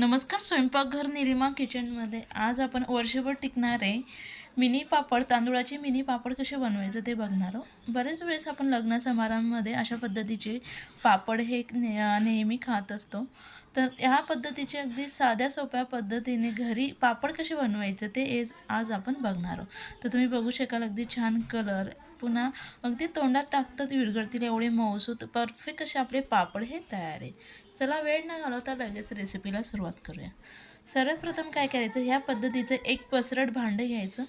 नमस्कार स्वयंपाकघर निरिमा किचनमध्ये आज आपण वर्षभर टिकणारे मिनी पापड तांदूळाचे मिनी पापड कसे बनवायचं ते बघणार आहोत. बरेच वेळेस आपण लग्न समारंभामध्ये अशा पद्धतीचे पापड हे ने नेहमी खात असतो. तर ह्या पद्धतीचे अगदी साध्या सोप्या पद्धतीने घरी पापड कसे बनवायचं ते एज आज आपण बघणार आहोत. तर तुम्ही बघू शकाल अगदी छान कलर. पुन्हा अगदी तोंडात टाकतात विरघळतील एवढे मऊसूत परफेक्ट असे आपले पापड हे तयार आहे चला वेळ न घालवता लगेच रेसिपीला सुरुवात करूया. सर्वप्रथम काय करायचं? ह्या पद्धतीचं एक पसरट भांडं घ्यायचं.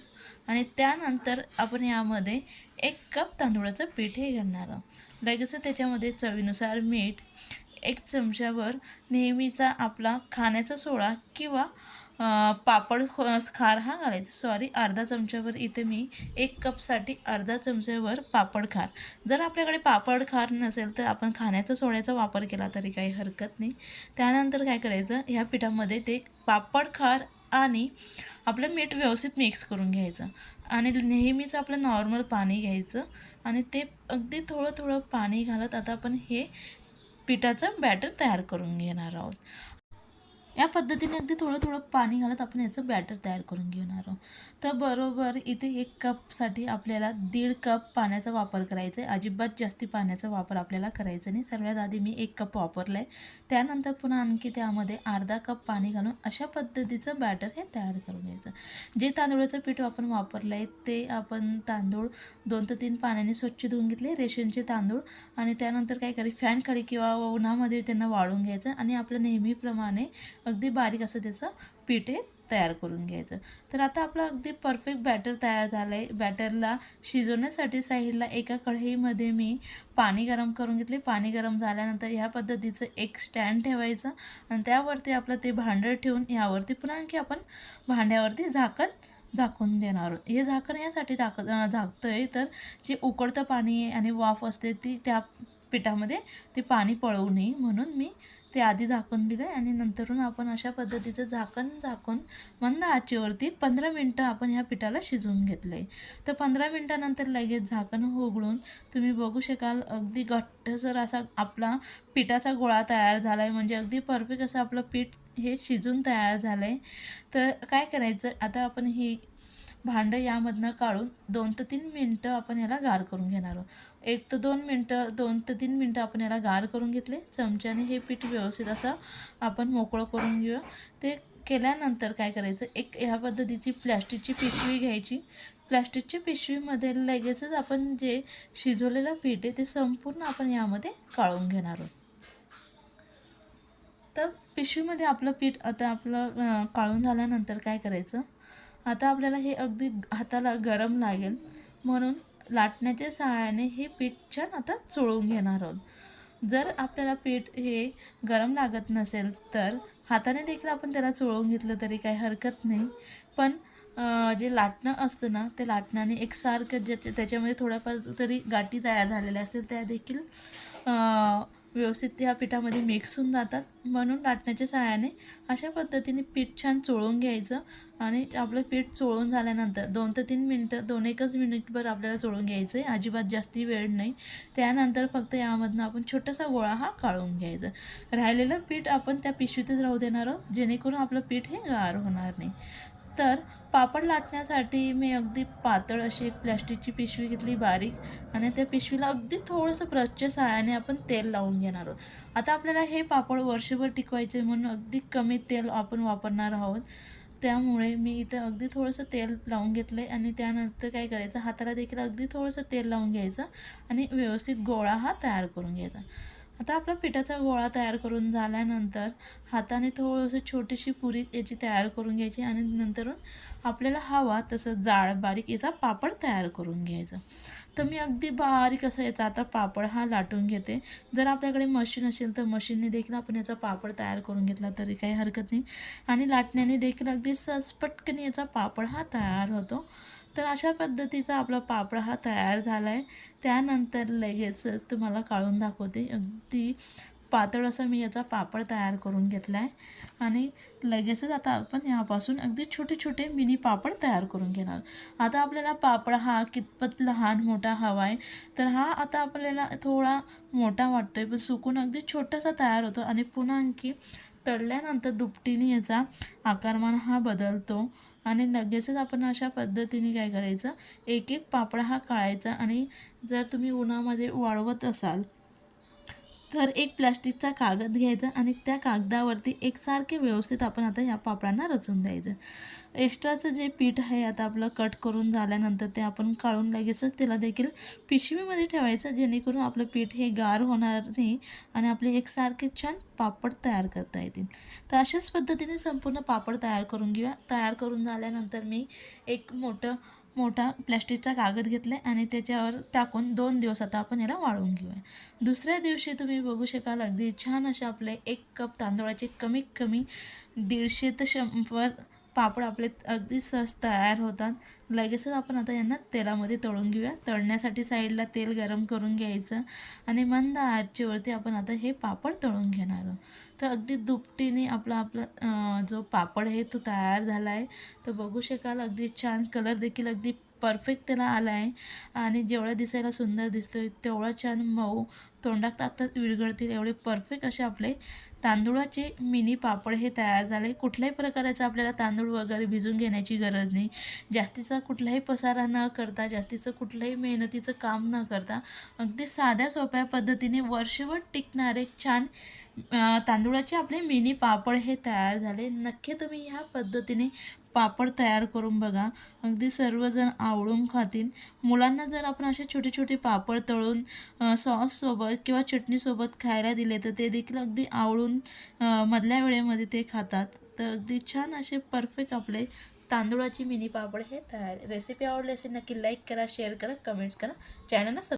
आणि त्यानंतर आपण यामध्ये एक कप तांदूळाचं पीठ हे घालणार आहोत. लगेच त्याच्यामध्ये चवीनुसार मीठ एक चमच्यावर नेहमीचा आपला खाण्याचा सोडा किंवा पापड खार हा घालायचा. सॉरी अर्धा चमच्यावर इथे मी एक कपसाठी अर्धा चमच्यावर पापड खार. जर आपल्याकडे पापड खार नसेल तर आपण खाण्याचा सोड्याचा वापर केला तरी काही हरकत नाही. त्यानंतर काय करायचं? ह्या पिठामध्ये ते पापड खार आणि आपलं मीठ व्यवस्थित मिक्स करून घ्यायचं. आणि नेहमीच आपलं नॉर्मल पाणी घ्यायचं. आणि ते अगदी थोडं थोडं पाणी घालत आता आपण हे पिठाचं बॅटर तयार करून घेणार आहोत. या पद्धतीने अगदी थोडं थोडं पाणी घालत आपण याचं बॅटर तयार करून घेणार आहोत. तर बरोबर इथे एक कपसाठी आपल्याला दीड कप पाण्याचा वापर करायचा आहे. अजिबात जास्ती पाण्याचा वापर आपल्याला करायचा नाही. सर्वात आधी मी एक कप वापरला आहे त्यानंतर पुन्हा आणखी त्यामध्ये अर्धा कप पाणी घालून अशा पद्धतीचं बॅटर हे तयार करून घ्यायचं. जे तांदूळाचं पीठ आपण वापरलं आहे ते आपण तांदूळ दोन ते तीन पाण्याने स्वच्छ धुवून घेतले. रेशनचे तांदूळ आणि त्यानंतर काय करी फॅन खाली किंवा उन्हामध्ये त्यांना वाळून घ्यायचं आणि आपलं नेहमीप्रमाणे अगदी बारीक असं त्याचं पीठ हे तयार करून घ्यायचं. तर आता आपलं अगदी परफेक्ट बॅटर तयार झालं आहे बॅटरला शिजवण्यासाठी साईडला एका कढईमध्ये मी पाणी गरम करून घेतले. पाणी गरम झाल्यानंतर ह्या पद्धतीचं एक स्टँड ठेवायचं आणि त्यावरती आपलं ते भांडं ठेवून यावरती पुन्हा आणखी आपण भांड्यावरती झाकण झाकून देणार आहोत. हे झाकण यासाठी टाक झाकतो आहे तर जे उकळतं पाणी आहे आणि वाफ असते ती त्या पिठामध्ये ते पाणी पळवू नये म्हणून मी ते आधी झाकून दिलं आणि नंतरून आपण अशा पद्धतीचं झाकण झाकून मंद आचेवरती पंधरा मिनटं आपण ह्या पिठाला शिजवून घेतलं आहे तर पंधरा मिनटानंतर लगेच झाकण उघडून तुम्ही बघू शकाल अगदी घट्टसर असा आपला पिठाचा गोळा तयार झाला आहे म्हणजे अगदी परफेक्ट असं आपलं पीठ हे शिजून तयार झालं आहे तर काय करायचं? आता आपण ही भांडं यामधनं काढून दोन ते तीन मिनटं आपण याला गार करून घेणार आहोत. एक ते दोन मिनटं दोन ते तीन मिनटं आपण याला गार करून घेतले. चमच्याने हे पीठ व्यवस्थित असं आपण मोकळं करून घेऊया. ते केल्यानंतर काय करायचं? एक ह्या पद्धतीची प्लॅस्टिकची पिशवी घ्यायची. प्लॅस्टिकच्या पिशवीमध्ये लगेचच आपण जे शिजवलेलं पीठ आहे ते संपूर्ण आपण यामध्ये काढून घेणार आहोत. तर पिशवीमध्ये आपलं पीठ आता आपलं काळून काढून झाल्यानंतर काय करायचं? आता आपल्याला हे अगदी हाताला गरम लागेल. म्हणून लाटण्याच्या सहाय्याने हे पीठ छान आता चोळून घेणार आहोत. जर आपल्याला पीठ हे गरम लागत नसेल तर हाताने देखील आपण त्याला चोळून घेतलं तरी काही हरकत नाही. पण जे लाटणं असतं ना ते लाटण्याने एकसारखं जे त्याच्यामध्ये थोड्याफार तरी गाठी तयार झालेल्या असतील त्या देखील व्यवस्थित त्या पिठामध्ये मिक्स होऊन जातात. म्हणून लाटण्याच्या सहाय्याने अशा पद्धतीने पीठ छान चोळून घ्यायचं आणि आपलं पीठ चोळून झाल्यानंतर दोन ते तीन मिनटं दोन एकच मिनिटभर आपल्याला चोळून घ्यायचं आहे. अजिबात जास्ती वेळ नाही. त्यानंतर फक्त यामधनं आपण छोटासा गोळा हा काढून घ्यायचा. राहिलेलं पीठ आपण त्या पिशवीतच राहू देणार आहोत. जेणेकरून आपलं पीठ हे गार होणार नाही. तर पापड लाटण्यासाठी मी अगदी पातळ अशी एक प्लॅस्टिकची पिशवी घेतली बारीक आणि त्या पिशवीला अगदी थोडंसं ब्रशच्या सहाय्याने आपण तेल लावून घेणार आहोत. आता आपल्याला हे पापड वर्षभर टिकवायचे म्हणून अगदी कमी तेल आपण वापरणार आहोत. त्यामुळे मी इथं अगदी थोडंसं तेल लावून घेतलं आहे आणि त्यानंतर काय करायचं? हाताला देखील अगदी थोडंसं तेल लावून घ्यायचं आणि व्यवस्थित गोळा हा तयार करून घ्यायचा. आता आपला पिठाचा गोळा तयार करून झाल्यानंतर हाताने थोडंसं छोटीशी पुरी याची तयार करून घ्यायची आणि नंतर आपल्याला हवा तसं जाड बारीक याचा पापड तयार करून घ्यायचा. तर मी अगदी बारीक असं याचा आता पापड हा लाटून घेते. जर आपल्याकडे मशीन असेल तर मशीनने देखील आपण याचा पापड तयार करून घेतला तरी काही हरकत नाही. आणि लाटण्याने देखील अगदी सहज पटकन याचा पापड हा तयार होतो. तर अशा पद्धतीचा आपला पापड हा तयार झाला आहे त्यानंतर लगेचच तुम्हाला काढून दाखवते. अगदी पातळ असा मी याचा पापड तयार करून घेतला आहे आणि लगेचच आता आपण यापासून अगदी छोटे छोटे मिनी पापड तयार करून घेणार. आता आपल्याला पापड हा कितपत लहान मोठा हवा आहे तर हा आता आपल्याला थोडा मोठा वाटतो आहे पण सुकून अगदी छोटासा तयार होतो. आणि पुन्हा आणखी तळल्यानंतर दुपटीने याचा आकारमान हा बदलतो. आणि लगेचच आपण अशा पद्धतीने काय करायचं? एक एक पापड हा काढायचा आणि जर तुम्ही उन्हामध्ये वाळवत असाल तर एक प्लॅस्टिकचा कागद घ्यायचा आणि त्या कागदावरती एकसारखे व्यवस्थित आपण आता या पापडांना रचून द्यायचं. एक्स्ट्राचं जे पीठ आहे आता आपलं कट करून झाल्यानंतर ते आपण काढून लगेचच त्याला देखील पिशवीमध्ये ठेवायचं जेणेकरून आपलं पीठ हे गार होणार नाही आणि आपले एकसारखे छान पापड तयार करता येतील. तर अशाच पद्धतीने संपूर्ण पापड तयार करून घेऊया. तयार करून झाल्यानंतर मी एक मोठं मोठा प्लॅस्टिकचा कागद घेतला आणि त्याच्यावर टाकून दोन दिवस आता आपण याला वाळवून घेऊया. दुसऱ्या दिवशी तुम्ही बघू शकाल अगदी छान असे आपले एक कप तांदळाचे कमीत कमी दीडशे ते शंभर पापड आपले अगदी सहज तयार होतात. लगेचच आपण आता यांना तेलामध्ये तळून घेऊया. तळण्यासाठी साईडला तेल गरम करून घ्यायचं आणि मंद आचेवरती आपण आता हे पापड तळून घेणार आहोत. तर अगदी दुपटीने आपला आपला जो पापड आहे तो तयार झाला आहे तर बघू शकाल अगदी छान कलर देखील अगदी परफेक्ट त्याला आला आहे आणि जेवढा दिसायला सुंदर दिसतोय तेवढा छान मऊ तोंडात आता विरघळतील एवढे परफेक्ट असे आपले तांदूळाचे मिनी पापड हे तयार झाले. कुठल्याही प्रकाराचा आपल्याला तांदूळ वगैरे भिजून घेण्याची गरज नाही. जास्तीचा कुठलाही पसारा न करता जास्तीचं कुठलंही मेहनतीचं काम न करता अगदी साध्या सोप्या पद्धतीने वर्षभर टिकणारे छान तांदूळाचे आपले मिनी पापड हे तयार झाले. नक्की तुम्ही ह्या पद्धतीने पापड तयार करून बघा. अगदी सर्वजण आवडून खातील. मुलांना जर आपण असे छोटे छोटे पापड तळून सॉससोबत किंवा चटणीसोबत खायला दिले तर ते देखील अगदी आवडून मधल्या वेळेमध्ये ते खातात. तर अगदी छान असे परफेक्ट आपले तांदूळाची मिनी पापड हे तयार. रेसिपी आवडली असेल नक्की लाईक करा शेअर करा कमेंट्स करा. चॅनलला सब